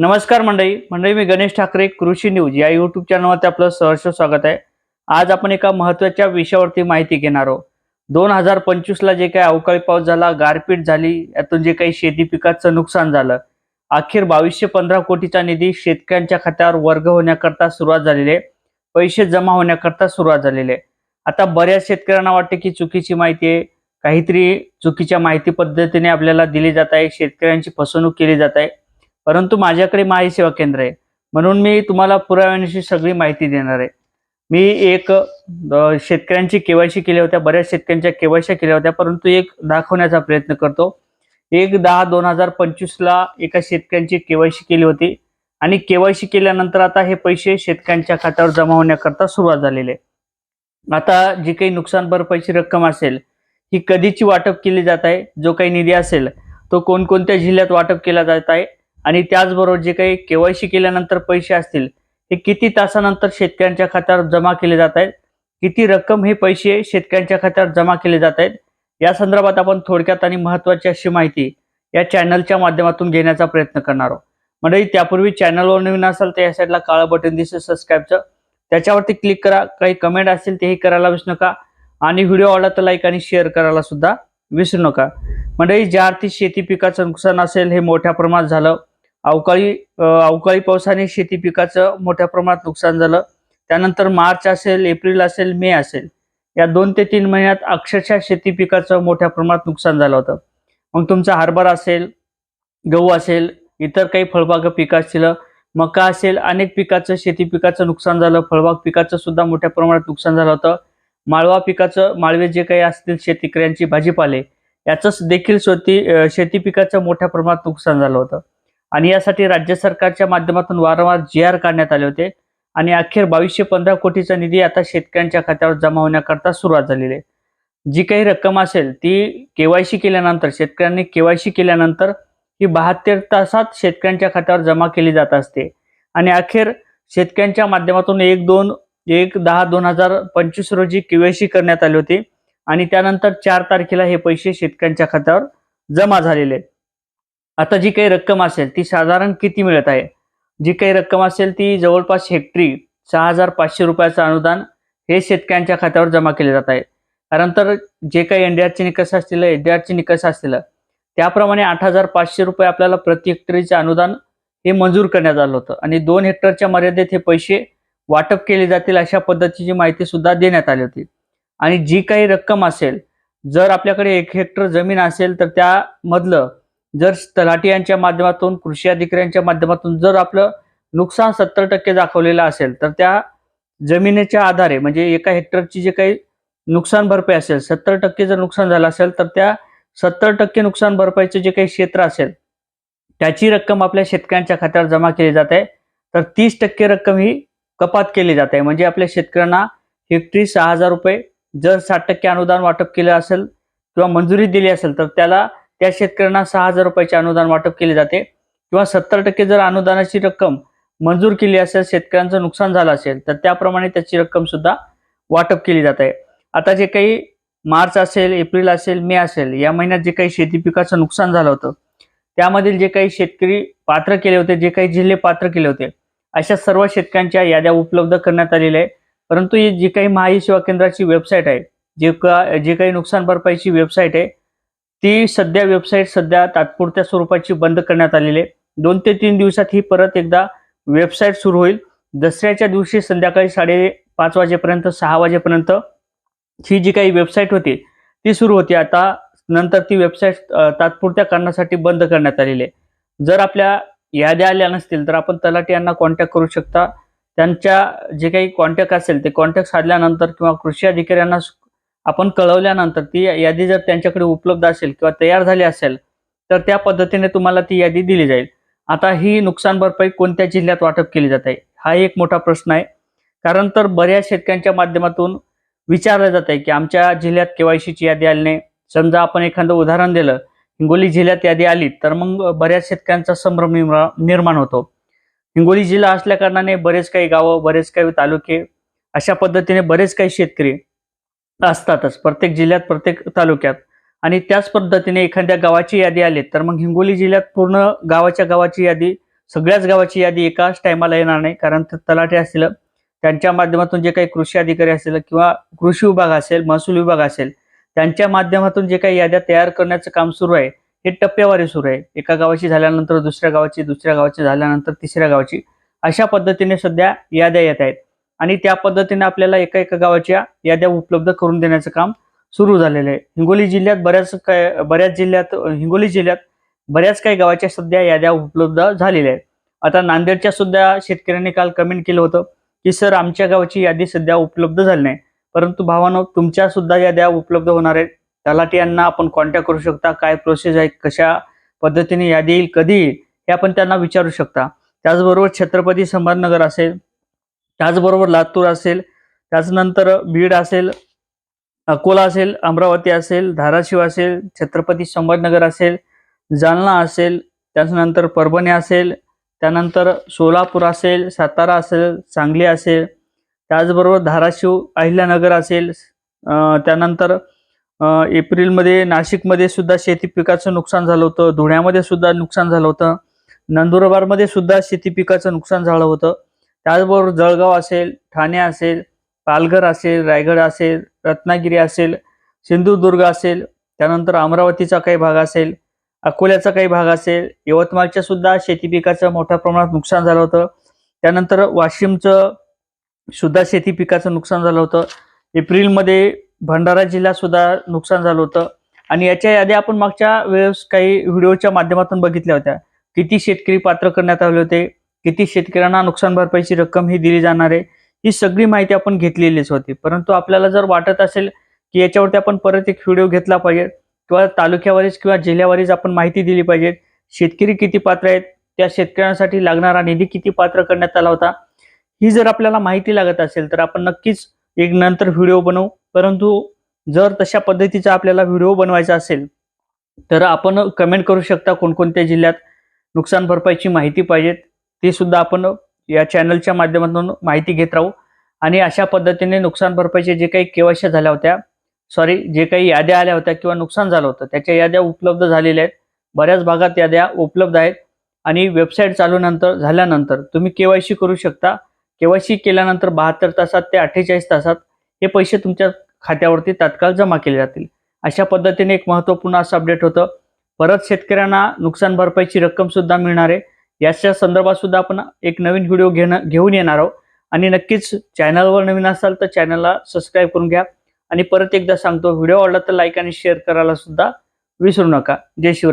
नमस्कार मंडळी. मंडळी मी गणेश ठाकरे कृषी न्यूज या युट्यूब चॅनलवरती आपलं सहर्ष स्वागत आहे. आज आपण एका महत्त्वाच्या विषयावरती माहिती घेणार आहोत. दोन हजार पंचवीसला जे काही अवकाळी पाऊस झाला गारपीट झाली यातून जे काही शेती पिकाचं नुकसान झालं अखेर बावीसशे पंधरा कोटीचा निधी शेतकऱ्यांच्या खात्यावर वर्ग होण्याकरता सुरुवात झालेली आहे. पैसे जमा होण्याकरता सुरुवात झालेली आहे. आता बऱ्याच शेतकऱ्यांना वाटते की चुकीची माहिती आहे. काहीतरी चुकीच्या माहिती पद्धतीने आपल्याला दिली जात आहे. शेतकऱ्यांची फसवणूक केली जात आहे. परंतु माझ्याकडे माहिती सेवा केंद्र आहे. म्हणून मी तुम्हाला पुराव्याविषयी सगळी माहिती देणार आहे. मी एक शेतकऱ्यांची केवायसी केल्या होत्या बऱ्याच शेतकऱ्यांच्या केवायसी केल्या होत्या परंतु एक दाखवण्याचा प्रयत्न करतो. एक दहा दोन हजार पंचवीसला एका शेतकऱ्यांची केवायसी केली होती आणि केवायसी केल्यानंतर आता हे पैसे शेतकऱ्यांच्या खात्यावर जमा होण्याकरता सुरुवात झालेली आहे. आता जी काही नुकसान भरपाईची रक्कम असेल ही कधीची वाटप केली जात आहे जो काही निधी असेल तो कोणकोणत्या जिल्ह्यात वाटप केला जात आहे आणि त्याचबरोबर जे काही केवायसी केल्यानंतर पैसे असतील हे किती तासानंतर शेतकऱ्यांच्या खात्यावर जमा केले जात आहेत? किती रक्कम हे पैसे शेतकऱ्यांच्या खात्यावर जमा केले जात आहेत? या संदर्भात आपण थोडक्यात आणि महत्वाची अशी माहिती या चॅनलच्या माध्यमातून घेण्याचा प्रयत्न करणार आहोत. म्हणजे त्यापूर्वी चॅनलवर नवीन असाल तर या साईडला काळं बटन दिसेल सबस्क्राईबचं त्याच्यावरती क्लिक करा. काही कमेंट असतील तेही करायला विसरू नका. आणि व्हिडिओ आवडला तर लाईक आणि शेअर करायला सुद्धा विसरू नका. म्हणजे ज्या अर्थी शेती पिकाचं नुकसान असेल हे मोठ्या प्रमाणात झालं अवकाळी अवकाळी पावसाने शेती पिकाचं मोठ्या प्रमाणात नुकसान झालं. त्यानंतर मार्च असेल एप्रिल असेल मे असेल या दोन ते तीन महिन्यात अक्षरशः शेती पिकाचं मोठ्या प्रमाणात नुकसान झालं होतं. मग तुमचा हरभरा असेल गहू असेल इतर काही फळबाग पिकं असतील मका असेल अनेक पिकाचं शेती पिकाचं नुकसान झालं फळबाग पिकाचं सुद्धा मोठ्या प्रमाणात नुकसान झालं होतं. माळवा पिकाचं माळवे जे काही असतील शेतकऱ्यांची भाजीपाले याचंच देखील शेती शेती पिकाचं मोठ्या प्रमाणात नुकसान झालं होतं. आणि यासाठी राज्य सरकारच्या माध्यमातून वारंवार जी आर काढण्यात आले होते. आणि अखेर बावीसशे पंधरा कोटीचा निधी आता शेतकऱ्यांच्या खात्यावर जमा होण्याकरता सुरुवात झालेली आहे. जी काही रक्कम असेल ती केवायसी केल्यानंतर शेतकऱ्यांनी केवायसी केल्यानंतर ही बहात्तर तासात शेतकऱ्यांच्या खात्यावर जमा केली जात असते. आणि अखेर शेतकऱ्यांच्या माध्यमातून एक दोन एक दहा दोन हजार पंचवीस रोजी केवायसी करण्यात आली होती. आणि त्यानंतर चार तारखेला हे पैसे शेतकऱ्यांच्या खात्यावर जमा झालेले आहेत. आता जी काही रक्कम असेल ती साधारण किती मिळत आहे? जी काही रक्कम असेल ती जवळपास हेक्टरी सहा हजार पाचशे रुपयाचं अनुदान हे शेतकऱ्यांच्या खात्यावर जमा केले जात आहे. कारण तर जे काही एनडीआरचे निकष असतील एनडीआरचे निकष असतील त्याप्रमाणे आठ हजार पाचशे रुपये आपल्याला प्रति हेक्टरीचे अनुदान हे मंजूर करण्यात आलं होतं. आणि दोन हेक्टरच्या मर्यादेत हे पैसे वाटप केले जातील अशा पद्धतीची माहिती सुद्धा देण्यात आली होती. आणि जी काही रक्कम असेल जर आपल्याकडे एक हेक्टर जमीन असेल तर त्यामधलं जर तलाठी यांच्या माध्यमातून कृषी अधिकाऱ्यांच्या माध्यमातून जर आपलं नुकसान सत्तर टक्के दाखवलेलं असेल तर त्या जमिनीच्या आधारे म्हणजे एका हेक्टरची जे काही नुकसान भरपाई असेल सत्तर टक्के जर नुकसान झालं असेल तर त्या सत्तर टक्के नुकसान भरपाईचं जे काही क्षेत्र असेल त्याची रक्कम आपल्या शेतकऱ्यांच्या खात्यावर जमा केली जात. आहे तर तीस टक्के रक्कम ही कपात केली जात. आहे म्हणजे आपल्या शेतकऱ्यांना हेक्टरी सहा हजार रुपये जर साठ टक्के अनुदान वाटप केलं असेल किंवा मंजुरी दिली असेल तर त्याला त्या शेतकऱ्यांना सहा हजार रुपयाचे अनुदान वाटप केले जाते. किंवा सत्तर टक्के जर अनुदानाची रक्कम मंजूर केली असेल शेतकऱ्यांचं नुकसान झालं असेल तर त्याप्रमाणे त्याची रक्कम सुद्धा वाटप केली जात आहे. आता जे काही मार्च असेल एप्रिल असेल मे असेल या महिन्यात जे काही शेती पिकाचं नुकसान झालं होतं त्यामधील जे काही शेतकरी पात्र केले होते जे काही जिल्हे पात्र केले होते अशा सर्व शेतकऱ्यांच्या याद्या उपलब्ध करण्यात आलेल्या आहे परंतु ही जी काही महाई सेवा केंद्राची वेबसाईट आहे जे का जे काही नुकसान भरपाईची वेबसाईट आहे ती सध्या वेबसाईट सध्या तात्पुरत्या स्वरूपाची बंद करण्यात आलेली आहे. दोन ते तीन दिवसात ही परत एकदा वेबसाईट सुरू होईल. दसऱ्याच्या दिवशी संध्याकाळी साडे पाच वाजेपर्यंत सहा वाजेपर्यंत ही जी काही वेबसाईट होती ती सुरू होती. आता नंतर ती वेबसाईट तात्पुरत्या कारणासाठी बंद करण्यात आलेली आहे. जर आपल्या याद्या आल्या नसतील तर आपण तलाठी यांना कॉन्टॅक्ट करू शकता. त्यांच्या जे काही कॉन्टॅक्ट असेल ते कॉन्टॅक्ट साधल्यानंतर किंवा कृषी अधिकाऱ्यांना आपण कळवल्यानंतर ती यादी जर त्यांच्याकडे उपलब्ध असेल किंवा तयार झाली असेल तर त्या पद्धतीने तुम्हाला ती यादी दिली जाईल. आता ही नुकसान भरपाई कोणत्या जिल्ह्यात वाटप केली जात आहे हा एक मोठा प्रश्न आहे. कारण तर बऱ्याच शेतकऱ्यांच्या माध्यमातून विचारलं जात आहे की आमच्या जिल्ह्यात केवायसीची यादी आली नाही समजा आपण एखादं उदाहरण दिलं हिंगोली जिल्ह्यात यादी आली तर मग बऱ्याच शेतकऱ्यांचा संभ्रम निर्माण होतो. हिंगोली जिल्हा असल्या कारणाने बरेच काही गावं बरेच काही तालुके अशा पद्धतीने बरेच काही शेतकरी असतातच. प्रत्येक जिल्ह्यात प्रत्येक तालुक्यात. आणि त्याच पद्धतीने एखाद्या गावाची यादी आली तर मग हिंगोली जिल्ह्यात पूर्ण गावाच्या गावाची यादी सगळ्याच गावाची यादी एकाच टायमाला येणार नाही. कारण त- तलाठी असतील त्यांच्या माध्यमातून जे काही कृषी अधिकारी असतील किंवा कृषी विभाग असेल महसूल विभाग असेल त्यांच्या माध्यमातून जे काही याद्या तयार करण्याचं काम सुरू आहे हे टप्प्यावारी सुरू आहे. एका गावाची झाल्यानंतर दुसऱ्या गावाची दुसऱ्या गावाची झाल्यानंतर तिसऱ्या गावाची. अशा पद्धतीने सध्या याद्या येत आहेत. आणि त्या पद्धतीने आपल्याला एका एका गावाच्या याद्या उपलब्ध करून देण्याचं काम सुरू झालेलं आहे. हिंगोली जिल्ह्यात बऱ्याच काय बऱ्याच जिल्ह्यात हिंगोली जिल्ह्यात बऱ्याच काही गावाच्या सध्या याद्या उपलब्ध झालेल्या आहेत. आता नांदेडच्या सुद्धा शेतकऱ्यांनी काल कमेंट केलं होतं की सर आमच्या गावाची यादी सध्या उपलब्ध झाली नाही. परंतु भावानो तुमच्या सुद्धा याद्या उपलब्ध होणार आहेत. तलाठी यांना आपण कॉन्टॅक्ट करू शकता. काय प्रोसेस आहे? कशा पद्धतीने यादी येईल? कधी येईल? हे आपण त्यांना विचारू शकता. त्याचबरोबर छत्रपती संभाजीनगर असेल त्याचबरोबर लातूर असेल त्याचनंतर बीड असेल अकोला असेल अमरावती असेल धाराशिव असेल छत्रपती संभाजीनगर असेल जालना असेल त्याच्यानंतर परभणी असेल त्यानंतर सोलापूर असेल सातारा असेल सांगली असेल त्याचबरोबर धाराशिव अहिल्यानगर असेल त्यानंतर एप्रिलमध्ये नाशिकमध्ये सुद्धा शेती पिकाचं नुकसान झालं होतं धुळ्यामध्ये सुद्धा नुकसान झालं होतं नंदुरबारमध्ये सुद्धा शेती पिकाचं नुकसान झालं होतं. त्याचबरोबर जळगाव असेल ठाणे असेल पालघर असेल रायगड असेल रत्नागिरी असेल सिंधुदुर्ग असेल त्यानंतर अमरावतीचा काही भाग असेल अकोल्याचा काही भाग असेल यवतमाळच्या सुद्धा शेती पिकाचं मोठ्या प्रमाणात नुकसान झालं होतं. त्यानंतर वाशिमचं सुद्धा शेती पिकाचं नुकसान झालं होतं. एप्रिलमध्ये भंडारा जिल्ह्यात सुद्धा नुकसान झालं होतं. आणि याच्या यादी आपण मागच्या वेळेस काही व्हिडिओच्या माध्यमातून बघितल्या होत्या. किती शेतकरी पात्र करण्यात आले होते किती शेतकऱ्यांना नुकसान भरपाईची रक्कम ही दिली जाणार आहे ही सगळी माहिती आपण घेतलेलीच होती. परंतु आपल्याला जर वाटत असेल की याच्यावरती आपण परत एक व्हिडिओ घेतला पाहिजे किंवा तालुक्यावरीच किंवा जिल्ह्यावारीच आपण माहिती दिली पाहिजे शेतकरी किती पात्र आहेत त्या शेतकऱ्यांसाठी लागणारा निधी किती पात्र करण्यात आला होता ही जर आपल्याला माहिती लागत असेल तर आपण नक्कीच एक नंतर व्हिडिओ बनवू. परंतु जर तशा पद्धतीचा आपल्याला व्हिडिओ बनवायचा असेल तर आपण कमेंट करू शकता कोणकोणत्या जिल्ह्यात नुकसान भरपाईची माहिती पाहिजेत. ती सुद्धा आपण या चॅनलच्या माध्यमातून माहिती घेत राहू. आणि अशा पद्धतीने नुकसान भरपाईचे जे काही केवायश्या झाल्या होत्या सॉरी जे काही याद्या आल्या होत्या किंवा नुकसान झालं होतं त्याच्या याद्या उपलब्ध झालेल्या आहेत. बऱ्याच भागात याद्या उपलब्ध आहेत. आणि वेबसाईट चालू नंतर झाल्यानंतर तुम्ही केवायसी करू शकता. केवायसी केल्यानंतर बहात्तर तासात ते अठ्ठेचाळीस तासात हे पैसे तुमच्या खात्यावरती तात्काळ जमा केले जातील. अशा पद्धतीने एक महत्त्वपूर्ण असं अपडेट होतं. परत शेतकऱ्यांना नुकसान भरपाईची रक्कम सुद्धा मिळणार आहे. याच्या संदर्भात सुद्धा आपण एक नवीन व्हिडिओ घेणं घेऊन येणार आहोत. आणि नक्कीच चॅनलवर नवीन असाल तर चॅनलला सबस्क्राईब करून घ्या. आणि परत एकदा सांगतो व्हिडिओ आवडला तर लाईक आणि शेअर करायला सुद्धा विसरू नका. जय शिवराय.